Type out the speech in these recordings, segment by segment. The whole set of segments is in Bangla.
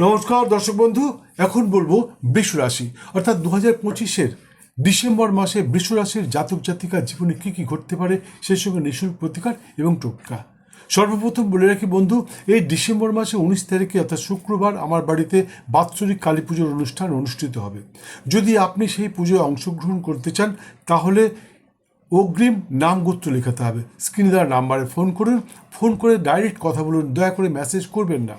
নমস্কার দর্শক বন্ধু, এখন বলব বৃষ রাশি। অর্থাৎ দু হাজার পঁচিশের ডিসেম্বর মাসে বৃষ রাশির জাতক জাতিকার জীবনে কী কী ঘটতে পারে, সেই সঙ্গে নিঃশুল্ক প্রতিকার এবং টোটকা। সর্বপ্রথম বলে রাখি বন্ধু, এই ডিসেম্বর মাসে উনিশ তারিখে অর্থাৎ শুক্রবার আমার বাড়িতে বাৎসরিক কালী পুজোর অনুষ্ঠান অনুষ্ঠিত হবে। যদি আপনি সেই পুজোয় অংশগ্রহণ করতে চান, তাহলে অগ্রিম নাম গোত্র লেখাতে হবে। স্ক্রিনে দেওয়া নাম্বারে ফোন করুন। ফোন করে ডাইরেক্ট কথা বলুন, দয়া করে মেসেজ করবেন না।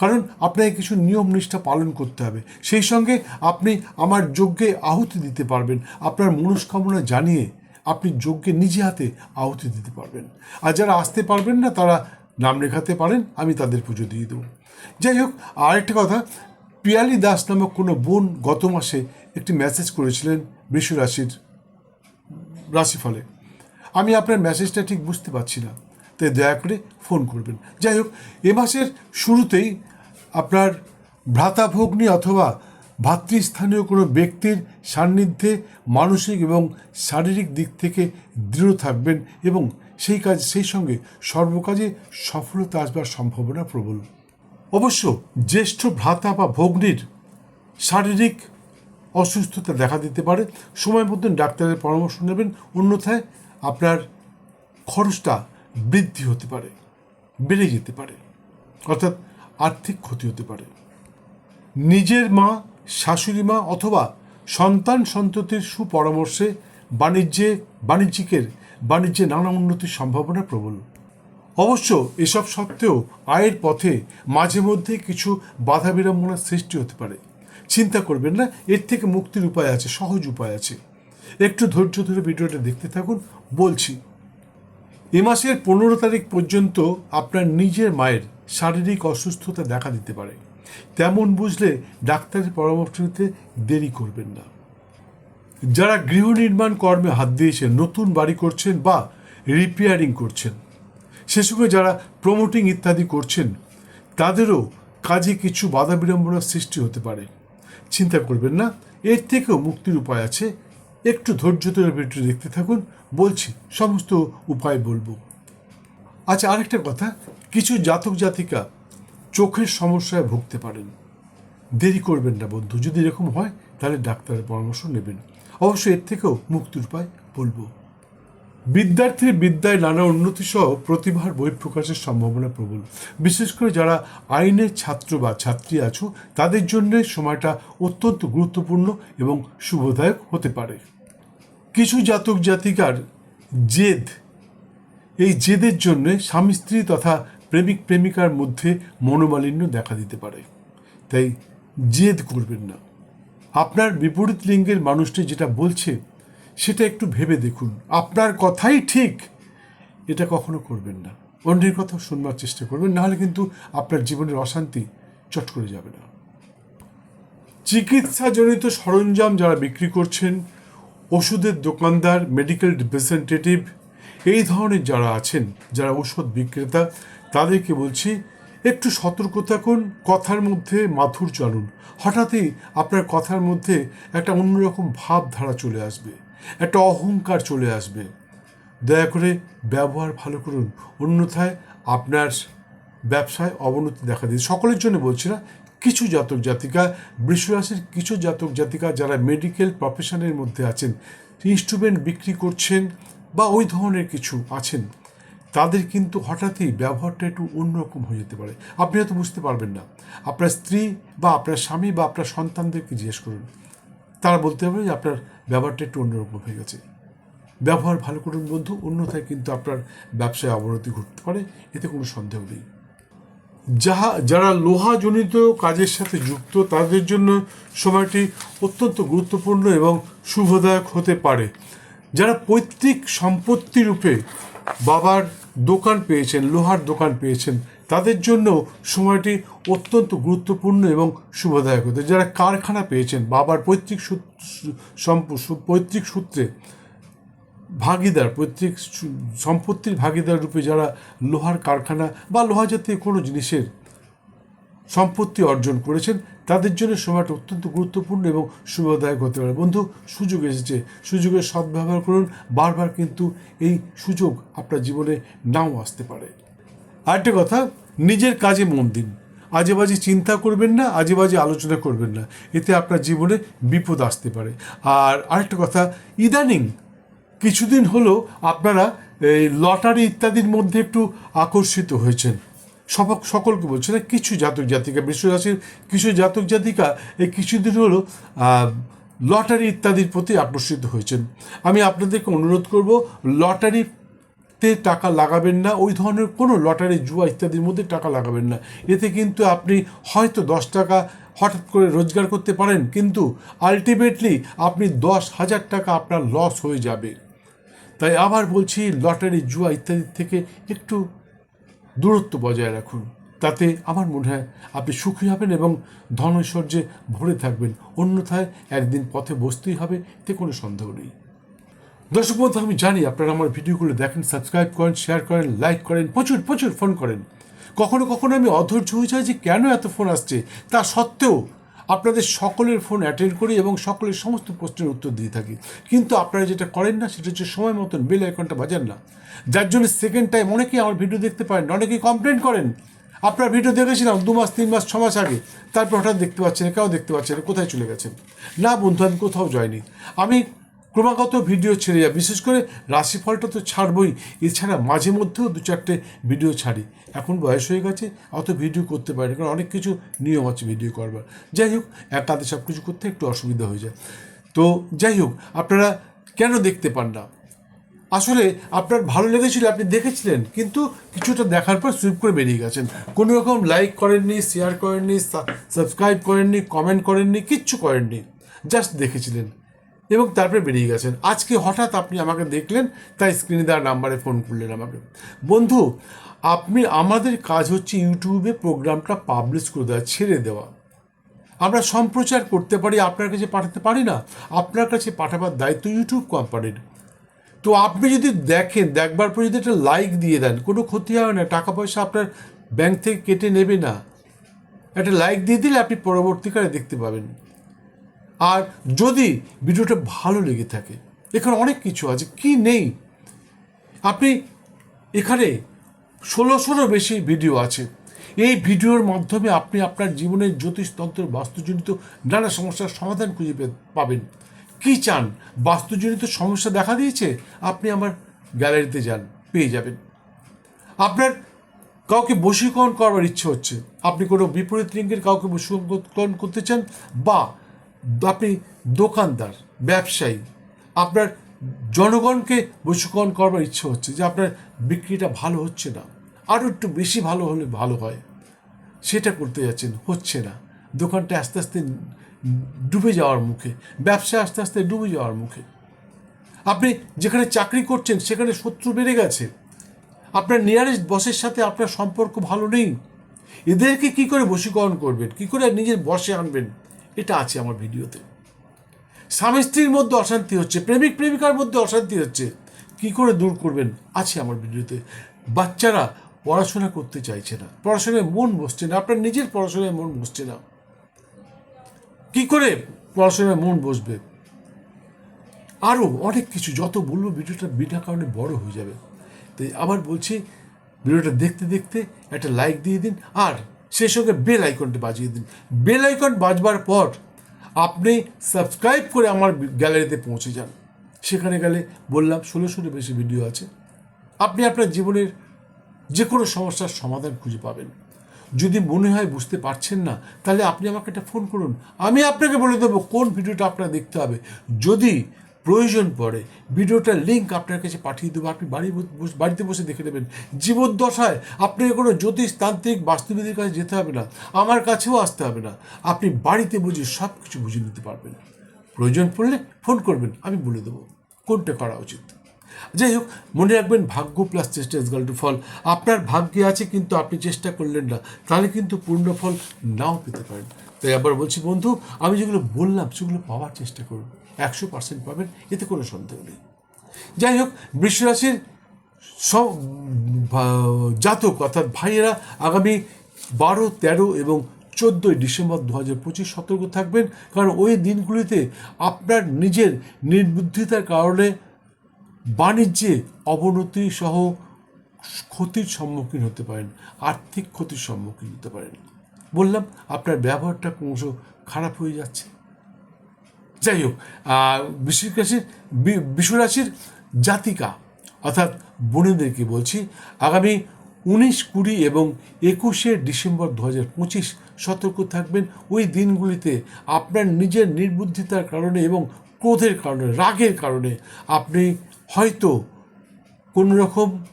কারণ আপনাকে কিছু নিয়ম নিষ্ঠা পালন করতে হবে। সেই সঙ্গে আপনি আমার যজ্ঞে আহুতি দিতে পারবেন। আপনার মনস্কামনা জানিয়ে আপনি যজ্ঞে নিজে হাতে আহুতি দিতে পারবেন। আর যারা আসতে পারবেন না, তারা নাম লেখাতে পারেন, আমি তাদের পুজো দিয়ে দেবো। যাই হোক, আরেকটা কথা, পিয়ালি দাস নামক কোনো বোন গত মাসে একটি মেসেজ করেছিলেন বৃষ রাশির রাশিফলে। আমি আপনার মেসেজটা ঠিক বুঝতে পারছি না, তাই দয়া করে ফোন করবেন। যাই হোক, এ মাসের শুরুতেই আপনার ভ্রাতাভগ্নী অথবা ভাতৃস্থানীয় কোনো ব্যক্তির সান্নিধ্যে মানসিক এবং শারীরিক দিক থেকে দৃঢ় থাকবেন এবং সেই কাজ, সেই সঙ্গে সর্বকাজে সফলতা আসবার সম্ভাবনা প্রবল। অবশ্য জ্যেষ্ঠ ভ্রাতা বা ভগ্নির শারীরিক অসুস্থতা দেখা দিতে পারে। সময় মতন ডাক্তারের পরামর্শ নেবেন। অন্যথায় আপনার খরচটা বৃদ্ধি হতে পারে, বেড়ে যেতে পারে। অর্থাৎ আর্থিক ক্ষতি হতে পারে। নিজের মা, শাশুড়ি মা অথবা সন্তান সন্ততির সুপরামর্শে বাণিজ্যে, বাণিজ্যিকের বাণিজ্যে নানা উন্নতির সম্ভাবনা প্রবল। অবশ্য এসব সত্ত্বেও আয়ের পথে মাঝে মধ্যে কিছু বাধা বিড়ম্বনার সৃষ্টি হতে পারে। চিন্তা করবেন না, এর থেকে মুক্তির উপায় আছে, সহজ উপায় আছে। একটু ধৈর্য ধরে ভিডিওটা দেখতে থাকুন, বলছি। এ মাসের পনেরো তারিখ পর্যন্ত আপনার নিজের মায়ের শারীরিক অসুস্থতা দেখা দিতে পারে। তেমন বুঝলে ডাক্তারের পরামর্শ নিতে দেরি করবেন না। যারা গৃহ নির্মাণ কর্মে হাত দিয়েছেন নতুন বাড়ি করছেন বা রিপেয়ারিং করছেন, সে সঙ্গে যারা প্রমোটিং ইত্যাদি করছেন, তাদেরও কাজে কিছু বাধা বিড়ম্বনার সৃষ্টি হতে পারে। চিন্তা করবেন না, এর থেকেও মুক্তির উপায় আছে। একটু ধৈর্য ধরে দেখতে থাকুন, বলছি, সমস্ত উপায় বলব। আচ্ছা আরেকটা কথা। কিছু জাতক জাতিকা চোখের সমস্যায় ভুগতে পারেন। দেরি করবেন না বন্ধু, যদি এরকম হয়, তাহলে ডাক্তারের পরামর্শ নেবেন। অবশ্য এর থেকেও মুক্তির উপায় বলব। বিদ্যার্থীর বিদ্যায় নানা উন্নতি সহ প্রতিভার বহিঃপ্রকাশের সম্ভাবনা প্রবল। বিশেষ করে যারা আইনের ছাত্র বা ছাত্রী আছো, তাদের জন্য সময়টা অত্যন্ত গুরুত্বপূর্ণ এবং শুভদায়ক হতে পারে। কিছু জাতক জাতিকার জেদ এই জেদের জন্যে স্বামী স্ত্রী তথা প্রেমিক প্রেমিকার মধ্যে মনোমালিন্য দেখা দিতে পারে। তাই জেদ করবেন না। আপনার বিপরীত লিঙ্গের মানুষটি যেটা বলছে, সেটা একটু ভেবে দেখুন। আপনার কথাই ঠিক, এটা কখনো করবেন না। অন্যের কথা শুনবার চেষ্টা করবেন নাহলে কিন্তু আপনার জীবনের অশান্তি চট করে যাবে না। চিকিৎসাজনিত সরঞ্জাম যারা বিক্রি করছেন, ওষুধের দোকানদার মেডিকেল রিপ্রেজেন্টেটিভ এই ধরনের যারা আছেন, যারা ওষুধ বিক্রেতা, তাদেরকে বলছি, একটু সতর্ক থাকুন, কথার মধ্যে মাথুর চলুন হঠাৎই আপনার কথার মধ্যে একটা অন্যরকম ভাবধারা চলে আসবে, একটা অহংকার চলে আসবে। দয়া করে ব্যবহার ভালো করুন। অন্যথায় আপনার ব্যবসায় অবনতি দেখা দিচ্ছে। সকলের জন্য বলছি না, কিছু জাতক জাতিকা, বৃষরাশির কিছু জাতক জাতিকা যারা মেডিকেল প্রফেশনের মধ্যে আছেন ইনস্ট্রুমেন্ট বিক্রি করছেন বা ওই ধরনের কিছু আছেন, তাদের কিন্তু হঠাৎই ব্যবহারটা একটু অন্যরকম হয়ে যেতে পারে। আপনি হয়তো বুঝতে পারবেন না। আপনার স্ত্রী বা আপনার স্বামী বা আপনার সন্তানদেরকে জিজ্ঞেস করুন। তারা বলতে হবে যে আপনার ব্যবহারটা একটু অন্যরকম হয়ে গেছে। ব্যবহার ভালো করুন বন্ধু, অন্যথায় কিন্তু আপনার ব্যবসায় অবনতি ঘটতে পারে, এতে কোনো সন্দেহ নেই। যাহা, যারা লোহাজনিত কাজের সাথে যুক্ত, তাদের জন্য সময়টি অত্যন্ত গুরুত্বপূর্ণ এবং শুভদায়ক হতে পারে। যারা পৈতৃক সম্পত্তি রূপে বাবার দোকান পেয়েছেন, লোহার দোকান পেয়েছেন, তাদের জন্য সময়টি অত্যন্ত গুরুত্বপূর্ণ এবং শুভদায়ক হতে। যারা কারখানা পেয়েছেন, বাবার পৈতৃক পৈতৃক সূত্রে, ভাগিদার, পৈতৃক সম্পত্তির ভাগিদার রূপে যারা লোহার কারখানা বা লোহা জাতীয় কোনো জিনিসের সম্পত্তি অর্জন করেছেন, তাদের জন্য সময়টা অত্যন্ত গুরুত্বপূর্ণ এবং শুভদায়ক হতে পারে। বন্ধু, সুযোগ এসেছে। সুযোগের সদ্ব্যবহার করুন, বারবার কিন্তু এই সুযোগ আপনার জীবনে নাও আসতে পারে। আরেকটা কথা, নিজের কাজে মন দিন। আজে বাজে চিন্তা করবেন না আজে বাজে আলোচনা করবেন না। এতে আপনার জীবনে বিপদ আসতে পারে। আর আরেকটা কথা, ইদানিং কিছুদিন হলো আপনারা এই লটারি ইত্যাদির মধ্যে একটু আকর্ষিত হয়েছেন। সব সকলকে বলছে না, কিছু জাতক জাতিকা বিশ্বরাশির কিছু জাতক জাতিকা, এই কিছুদিন হলো লটারি ইত্যাদির প্রতি আকর্ষিত হয়েছেন। আমি আপনাদেরকে অনুরোধ করব, লটারিতে টাকা লাগাবেন না, ওই ধরনের কোনো লটারি, জুয়া ইত্যাদির মধ্যে টাকা লাগাবেন না। এতে কিন্তু আপনি হয়তো দশ টাকা হঠাৎ করে রোজগার করতে পারেন, কিন্তু আলটিমেটলি আপনি দশ হাজার টাকা আপনার লস হয়ে যাবে। তাই আবার বলছি, লটারি, জুয়া ইত্যাদি থেকে একটু দূরত্ব বজায় রাখুন। তাতে আমার মনে হয় আপনি সুখী হবেন এবং ধন ঐশ্বর্যে ভরে থাকবেন। অন্যথায় একদিন পথে বসতেই হবে তে কোনো সন্দেহ নেই। দর্শক বন্ধু, আমি জানি আপনারা আমার ভিডিওগুলো দেখেন, সাবস্ক্রাইব করেন, শেয়ার করেন, লাইক করেন, প্রচুর প্রচুর ফোন করেন। কখনো কখনো আমি অধৈর্য হয়ে যাই যে কেন এত ফোন আসছে, তা সত্ত্বেও আপনাদের সকলের ফোন অ্যাটেন্ড করি এবং সকলের সমস্ত প্রশ্নের উত্তর দিয়ে থাকি। কিন্তু আপনারা যেটা করেন না, সেটা হচ্ছে সময় মতন বেল আইকনটা বাজান না। যার জন্য সেকেন্ড টাইম অনেকেই আমার ভিডিও দেখতে পারেন, অনেকেই কমপ্লেন করেন। আপনার ভিডিও দেখেছিলাম দু মাস, তিন মাস, ছ মাস আগে। তারপর হঠাৎ দেখতে পাচ্ছেন কেউ দেখতে পাচ্ছেন কোথায় চলে গেছেন? না বন্ধু, আমি কোথাও যাইনি। আমি ক্রমাগত ভিডিও ছেড়ে যায়। বিশেষ করে রাশিফলটা তো ছাড়বই। এছাড়া মাঝে মধ্যেও দু চারটে ভিডিও ছাড়ি। এখন বয়স হয়ে গেছে, অত ভিডিও করতে পারি কারণ অনেক কিছু নিয়ম আছে ভিডিও করবার। যাই হোক একাতে সব কিছু করতে একটু অসুবিধা হয়ে যায়। তো যাই হোক, আপনারা কেন দেখতে পান না? আসলে আপনার ভালো লেগেছিল, আপনি দেখেছিলেন, কিন্তু কিছুটা দেখার পর সুইপ করে বেরিয়ে গেছেন। কোনো রকম লাইক করেননি শেয়ার করেননি সাবস্ক্রাইব করেননি কমেন্ট করেননি, কিচ্ছু করেননি জাস্ট দেখেছিলেন। এবং তারপরে বেরিয়ে গেছেন। আজকে হঠাৎ আপনি আমাকে দেখলেন, তাই স্ক্রিনে দেওয়া নাম্বারে ফোন করলেন আমাকে। বন্ধু, আপনি আমাদের কাজ হচ্ছে ইউটিউবে প্রোগ্রামটা পাবলিশ করে দেওয়া, ছেড়ে দেওয়া। আমরা সম্প্রচার করতে পারি, আপনার কাছে পাঠাতে পারি না। আপনার কাছে পাঠাবার দায়িত্ব ইউটিউব কোম্পানির তো আপনি যদি দেখেন, দেখবার পর যদি একটা লাইক দিয়ে দেন, কোনো ক্ষতি হয় না, টাকা পয়সা আপনার ব্যাংক থেকে কেটে নেবে না। একটা লাইক দিয়ে দিলে আপনি পরবর্তীকালে দেখতে পাবেন। আর যদি ভিডিওটা ভালো লেগে থাকে, এখানে অনেক কিছু আছে, কি নেই? আপনি এখানে ষোলোশোরও বেশি ভিডিও আছে। এই ভিডিওর মাধ্যমে আপনি আপনার জীবনের জ্যোতিষতন্ত্র বাস্তুজনিত নানা সমস্যার সমাধান খুঁজে পাবেন। কি চান? বাস্তুজনিত সমস্যা দেখা দিয়েছে? আপনি আমার গ্যালারিতে যান, পেয়ে যাবেন। আপনার কাউকে বশীকরণ করবার ইচ্ছে হচ্ছে। আপনি কোনো বিপরীত লিঙ্গের কাউকে বশীকরণ করতে চান বা আপনি দোকানদার, ব্যবসায়ী, আপনার জনগণকে বশীকরণ করবার ইচ্ছে হচ্ছে যে আপনার বিক্রিটা ভালো হচ্ছে না। আরও একটু বেশি ভালো হলে ভালো হয়। সেটা করতে যাচ্ছেন, হচ্ছে না। দোকানটা আস্তে আস্তে ডুবে যাওয়ার মুখে, ব্যবসা আস্তে আস্তে ডুবে যাওয়ার মুখে। আপনি যেখানে চাকরি করছেন, সেখানে শত্রু বেড়ে গেছে। আপনার নিয়ারেস্ট বসের সাথে আপনার সম্পর্ক ভালো নেই। এদেরকে কি করে বশীকরণ করবেন? কি করে নিজের বসে আনবেন? এটা আছে আমার ভিডিওতে। স্বামী স্ত্রীর মধ্যে অশান্তি হচ্ছে, প্রেমিক প্রেমিকার মধ্যে অশান্তি হচ্ছে। কি করে দূর করবেন? আছে আমার ভিডিওতে। বাচ্চারা পড়াশোনা করতে চাইছে না, পড়াশোনায় মন বসছে না, আপনার নিজের পড়াশোনায় মন বসছে না। কি করে পড়াশোনায় মন বসবে? আরও অনেক কিছু, যত বলব ভিডিওটা বিনা কারণে বড় হয়ে যাবে। তাই আবার বলছি, ভিডিওটা দেখতে দেখতে একটা লাইক দিয়ে দিন, আর সেই সঙ্গে বেল আইকনটা বাজিয়ে দিন। বেল আইকন বাজবার পর আপনি সাবস্ক্রাইব করে আমার গ্যালারিতে পৌঁছে যান। সেখানে গেলে বললাম ষোলোশোরও বেশি ভিডিও আছে। আপনি আপনার জীবনের যে কোনো সমস্যার সমাধান খুঁজে পাবেন। যদি মনে হয় বুঝতে পারছেন না, তাহলে আপনি আমাকে একটা ফোন করুন। আমি আপনাকে বলে দেবো কোন ভিডিওটা আপনার দেখতে হবে। যদি প্রয়োজন পড়ে। ভিডিওটার লিঙ্ক আপনার কাছে পাঠিয়ে দেবো। আপনি বাড়ি বাড়িতে বসে দেখে নেবেন। জীবদ্দশায় আপনাকে কোনো জ্যোতিষ তান্ত্রিক বাস্তুবিদের কাছে যেতে হবে না। আমার কাছেও আসতে হবে না। আপনি বাড়িতে বুঝে সব কিছু বুঝে নিতে পারবেন। প্রয়োজন পড়লে ফোন করবেন। আমি বলে দেবো। কোনটা করা উচিত? যাই হোক, মনে রাখবেন ভাগ্য প্লাস চেষ্টা ইজ টু ফল। আপনার ভাগ্যে আছে কিন্তু আপনি চেষ্টা করলেন না। তাহলে কিন্তু পূর্ণ ফল নাও পেতে পারেন। তাই আবার বলছি বন্ধু, আমি যেগুলো বললাম সেগুলো পাওয়ার চেষ্টা করুন একশো পার্সেন্ট পাবেন, এতে কোনো সন্দেহ নেই। যাই হোক, বৃষরাশির সব জাতক অর্থাৎ ভাইয়েরা আগামী বারো, তেরো এবং চোদ্দোই ডিসেম্বর দু হাজার পঁচিশ সতর্ক থাকবেন, কারণ ওই দিনগুলিতে আপনার নিজের নির্বুদ্ধিতার কারণে বাণিজ্যে অবনতি সহ ক্ষতির সম্মুখীন হতে পারেন, আর্থিক ক্ষতির সম্মুখীন হতে পারেন। বললাম, আপনার ব্যবহারটা ক্রমশ খারাপ হয়ে যাচ্ছে। যাই হোক আহ, বৃশ্চিক রাশির বি- বিশ্ব জাতিকা অর্থাৎ বোনেদেরকে বলছি আগামী উনিশ কুড়ি এবং একুশে ডিসেম্বর দু হাজার পঁচিশ সতর্ক থাকবেন। ওই দিনগুলিতে আপনার নিজের নির্বুদ্ধিতার কারণে এবং ক্রোধের কারণে রাগের কারণে আপনি হয়তো কোনো রকম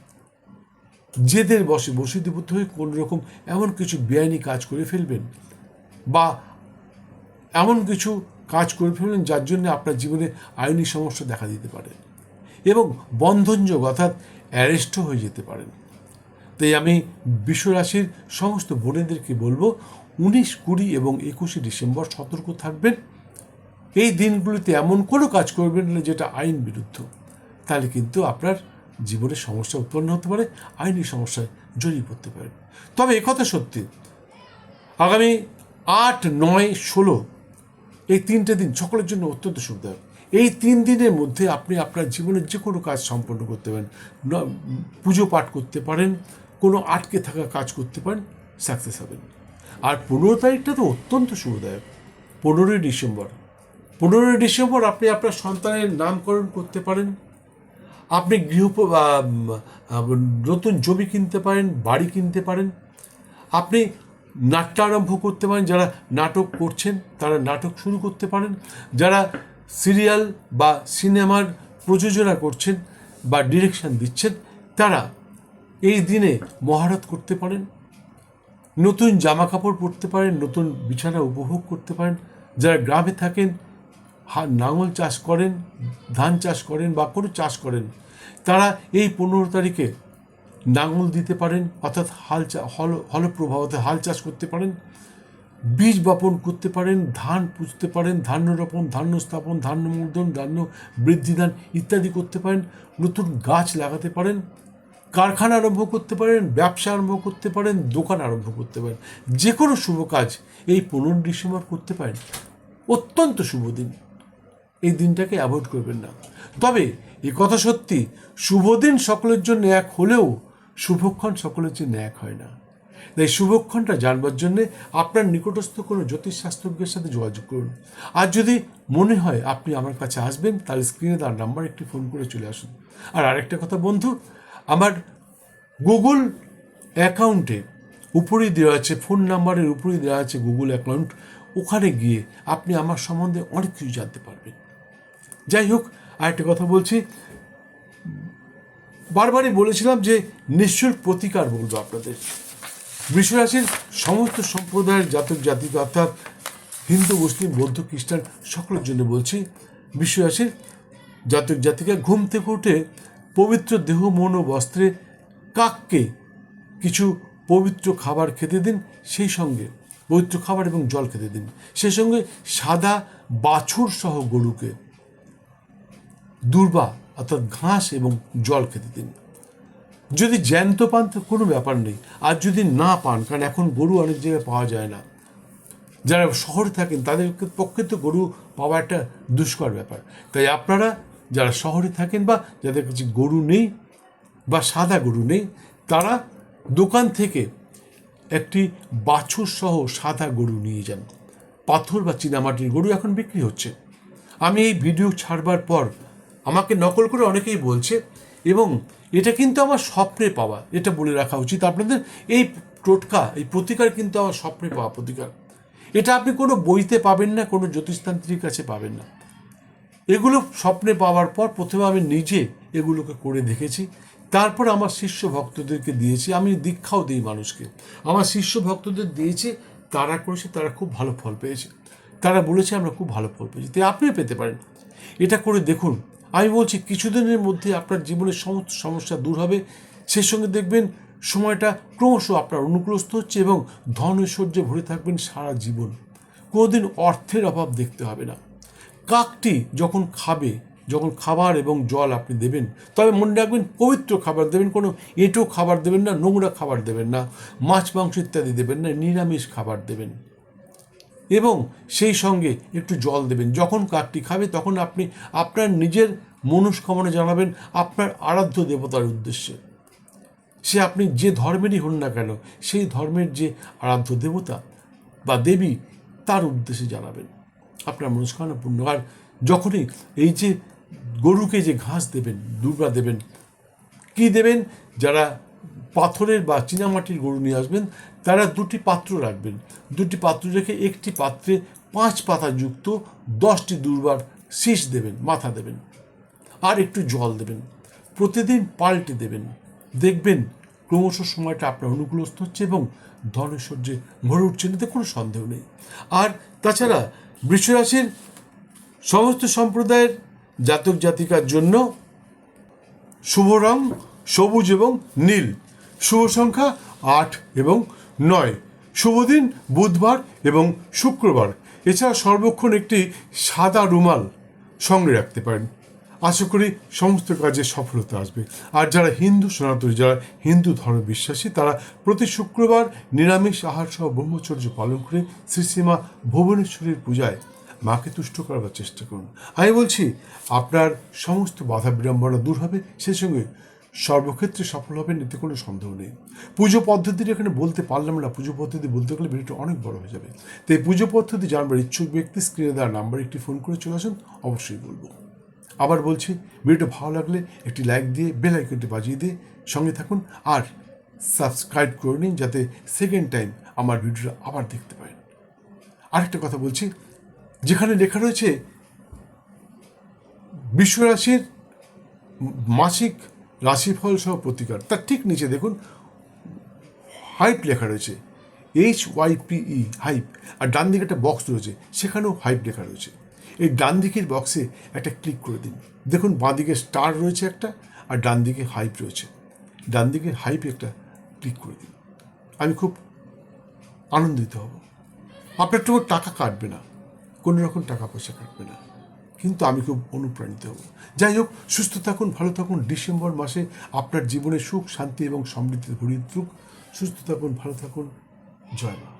জেদের বসে বসীভূত হয়ে কোনো রকম এমন কিছু বেআইনি কাজ করে ফেলবেন বা এমন কিছু কাজ করে ফেলবেন যার জন্য আপনার জীবনে আইনি সমস্যা দেখা দিতে পারে এবং বন্ধনযোগ অর্থাৎ অ্যারেস্টও হয়ে যেতে পারেন। তাই আমি বিশ্বরাশির সমস্ত বোনেদেরকে বলব, উনিশ, কুড়ি এবং একুশে ডিসেম্বর সতর্ক থাকবেন। এই দিনগুলিতে এমন কোনো কাজ করবেন না যেটা আইন বিরুদ্ধ। তাহলে কিন্তু আপনার জীবনে সমস্যা উৎপন্ন হতে পারে, আইনি সমস্যায় জড়িয়ে পড়তে পারেন। তবে একথা সত্যি, আগামী আট, নয়, ষোলো এই তিনটে দিন সকলের জন্য অত্যন্ত সুবিধা এই তিন দিনের মধ্যে আপনি আপনার জীবনের যে কোনো কাজ সম্পন্ন করতে পারেন পুজো পাঠ করতে পারেন, কোনো আটকে থাকা কাজ করতে পারেন সাকসেস হবেন। আর পনেরো তারিখটা তো অত্যন্ত শুভদায়ক পনেরোই ডিসেম্বর। পনেরোই ডিসেম্বর আপনি আপনার সন্তানের নামকরণ করতে পারেন। আপনি গৃহ নতুন জমি কিনতে পারেন, বাড়ি কিনতে পারেন। আপনি নাট্য আরম্ভ করতে পারেন, যারা নাটক করছেন, তারা নাটক শুরু করতে পারেন। যারা সিরিয়াল বা সিনেমার প্রযোজনা করছেন বা ডিরেকশন দিচ্ছেন, তারা এই দিনে মহারত করতে পারেন, নতুন জামা কাপড় পরতে পারেন, নতুন বিছানা উপভোগ করতে পারেন। যারা গ্রামে থাকেন নাঙল চাষ করেন, ধান চাষ করেন বা কোনো চাষ করেন, তারা এই পনেরো তারিখে নাঙল দিতে পারেন, অর্থাৎ হাল হল হলপ্রভা অর্থাৎ হাল চাষ করতে পারেন, বীজ বপন করতে পারেন, ধান পুঁততে পারেন, ধান্য রোপণ, ধান্য স্থাপন, ধান্য মূর্ধন ধান্য বৃদ্ধিদান ইত্যাদি করতে পারেন, নতুন গাছ লাগাতে পারেন, কারখানা আরম্ভ করতে পারেন, ব্যবসা আরম্ভ করতে পারেন, দোকান আরম্ভ করতে পারেন যে কোনো শুভ কাজ এই পনেরো ডিসেম্বর করতে পারেন। অত্যন্ত শুভ দিন। এই দিনটাকে অ্যাভয়েড করবেন না। তবে এ কথা সত্যি, শুভ দিন সকলের জন্য এক হলেও শুভক্ষণ সকলের জন্য এক হয় না। তাই শুভক্ষণটা জানবার জন্য আপনার নিকটস্থ কোনো জ্যোতিষশাস্ত্রজ্ঞের সাথে যোগাযোগ করুন। আর যদি মনে হয় আপনি আমার কাছে আসবেন, তাহলে স্ক্রিনে তার নাম্বার একটি ফোন করে চলে আসুন। আর আরেকটা কথা বন্ধু, আমার গুগল অ্যাকাউন্টে উপরেই দেওয়া আছে ফোন নাম্বারের উপরেই দেওয়া আছে গুগল অ্যাকাউন্ট ওখানে গিয়ে আপনি আমার সম্বন্ধে অনেক কিছু জানতে পারবেন। যাই হোক, আরেকটা কথা বলছি বারবারই বলেছিলাম যে নিশ্চয় প্রতিকার বলব আপনাদের। বৃষরাশির সমস্ত সম্প্রদায়ের জাতক জাতিক, অর্থাৎ হিন্দু, মুসলিম, বৌদ্ধ, খ্রিস্টান, সকলের জন্য বলছি বিশ্বরাশির জাতক জাতিকা, ঘুম থেকে উঠে পবিত্র দেহ, মন ও বস্ত্রে কাককে কিছু পবিত্র খাবার খেতে দিন, সেই সঙ্গে পবিত্র খাবার এবং জল খেতে দিন। সেই সঙ্গে সাদা বাছুর সহ গরুকে, দুর্বা অর্থাৎ ঘাস এবং জল খেতে দিন। যদি জ্যান্ত পান তো কোনো ব্যাপার নেই, আর যদি না পান, কারণ এখন গরু অনেক জায়গায় পাওয়া যায় না। যারা শহরে থাকেন, তাদের পক্ষে তো গরু পাওয়া একটা দুষ্কর ব্যাপার। তাই আপনারা যারা শহরে থাকেন বা যাদের কাছে গরু নেই বা সাদা গরু নেই, তারা দোকান থেকে একটি বাছুর সহ সাদা গরু নিয়ে যান। পাথর বা চীনামাটির গরু এখন বিক্রি হচ্ছে। আমি এই ভিডিও ছাড়বার পর আমাকে নকল করে অনেকেই বলছে, এবং এটা কিন্তু আমার স্বপ্নে পাওয়া, এটা বলে রাখা উচিত আপনাদের, এই টোটকা, এই প্রতিকার কিন্তু আমার স্বপ্নে পাওয়া প্রতিকার। এটা আপনি কোনো বইতে পাবেন না, কোনো জ্যোতিষতান্ত্রিক কাছে পাবেন না। এগুলো স্বপ্নে পাওয়ার পর প্রথমে আমি নিজে এগুলোকে করে দেখেছি, তারপর আমার শিষ্য ভক্তদেরকে দিয়েছি, আমি দীক্ষাও দিই মানুষকে। আমার শিষ্য ভক্তদের দিয়েছি, তারা করেছে, তারা খুব ভালো ফল পেয়েছে। তারা বলেছে, আমরা খুব ভালো ফল পেয়েছি। তাই আপনিও পেতে পারেন। এটা করে দেখুন আমি বলছি কিছুদিনের মধ্যে আপনার জীবনের সমস্ত সমস্যা দূর হবে। সেই সঙ্গে দেখবেন সময়টা ক্রমশ আপনার অনুগ্রস্ত হচ্ছে এবং ধন ঐশ্বর্যে ভরে থাকবেন সারা জীবন। কোনোদিন অর্থের অভাব দেখতে হবে না। কাকটি যখন খাবে, যখন খাবার এবং জল আপনি দেবেন, তবে মনে রাখবেন পবিত্র খাবার দেবেন, কোনো এঁটো খাবার দেবেন না, নোংরা খাবার দেবেন না, মাছ, মাংস ইত্যাদি দেবেন না, নিরামিষ খাবার দেবেন। এবং সেই সঙ্গে একটু জল দেবেন। যখন কাঠটি খাবে তখন আপনি আপনার নিজের মনস্কামনা জানাবেন আপনার আরাধ্য দেবতার উদ্দেশ্যে। সে আপনি যে ধর্মেরই হন না কেন, সেই ধর্মের যে আরাধ্য দেবতা বা দেবী, তার উদ্দেশ্যে জানাবেন। আপনার মনস্কামনা পূর্ণ আর যখনই এই যে গরুকে যে ঘাস দেবেন দুর্বা দেবেন, কি দেবেন? যারা পাথরের বা চীনামাটির গরু নিয়ে আসবেন, তারা দুটি পাত্র রাখবেন। দুটি পাত্র রেখে একটি পাত্রে পাঁচ পাতা যুক্ত, দশটি দুর্বার শীষ দেবেন, মাথা দেবেন, আর একটু জল দেবেন। প্রতিদিন পাল্টে দেবেন। দেখবেন ক্রমশ সময়টা আপনার অনুকূলস্থ হচ্ছে এবং ধনেশ্বর্যে ভরে উঠছে এতে কোনো সন্দেহ নেই। আর তাছাড়া বৃষরাশির সমস্ত সম্প্রদায়ের জাতক জাতিকার জন্য শুভ রং সবুজ এবং নীল। শুভ সংখ্যা আট এবং নয়। শুভ দিন, বুধবার এবং শুক্রবার। এছাড়া সর্বক্ষণ একটি সাদা রুমাল সঙ্গে রাখতে পারেন। আশা করি সমস্ত কাজে সফলতা আসবে। আর যারা হিন্দু, সনাতনী, যারা হিন্দু ধর্ম বিশ্বাসী তারা প্রতি শুক্রবার নিরামিষ আহার সহ ব্রহ্মচর্য পালন করে শ্রীশ্রীমা ভুবনেশ্বরীর পূজায় মাকে তুষ্ট করার চেষ্টা করুন। আমি বলছি, আপনার সমস্ত বাধা বিড়ম্বনা দূর হবে। সেই সঙ্গে সর্বক্ষেত্রে সফল হবেন এতে কোনো সন্দেহ নেই। পুজো পদ্ধতিটা এখানে বলতে পারলাম না। পুজো পদ্ধতি বলতে গেলে ভিডিওটা অনেক বড় হয়ে যাবে। তো এই পুজো পদ্ধতি জানবার ইচ্ছুক ব্যক্তি স্ক্রিনে দেওয়ার নাম্বার একটি ফোন করে চলে আসুন, অবশ্যই বলব। আবার বলছি, ভিডিওটা ভালো লাগলে একটি লাইক দিয়ে বেল আইকনটি বাজিয়ে দিয়ে সঙ্গে থাকুন আর সাবস্ক্রাইব করে নিন যাতে সেকেন্ড টাইম আমার ভিডিওটা আবার দেখতে পারেন। আরেকটা কথা বলছি, যেখানে লেখা রয়েছে বিশ্বরাশির মাসিক রাশিফল সহ প্রতিকার। তার ঠিক নিচে দেখুন হাইপ লেখা রয়েছে H Y P E hype আর ডান দিকে একটা বক্স রয়েছে, সেখানেও হাইপ লেখা রয়েছে। এই ডান দিকের বক্সে একটা ক্লিক করে দিন। দেখুন, বাঁ দিকে স্টার রয়েছে একটা, আর ডান দিকে হাইপ রয়েছে। ডান দিকে হাইপ একটা ক্লিক করে দিন। আমি খুব আনন্দিত হব। আপনার তো টাকা কাটবে না। কোনো রকম টাকা পয়সা কাটবে না। কিন্তু আমি খুব অনুপ্রাণিত হব। যাই হোক, সুস্থ থাকুন, ভালো থাকুন, ডিসেম্বর মাসে আপনার জীবনে সুখ, শান্তি এবং সমৃদ্ধি ভরিয়ে সুস্থ থাকুন, ভালো থাকুন, জয় মা।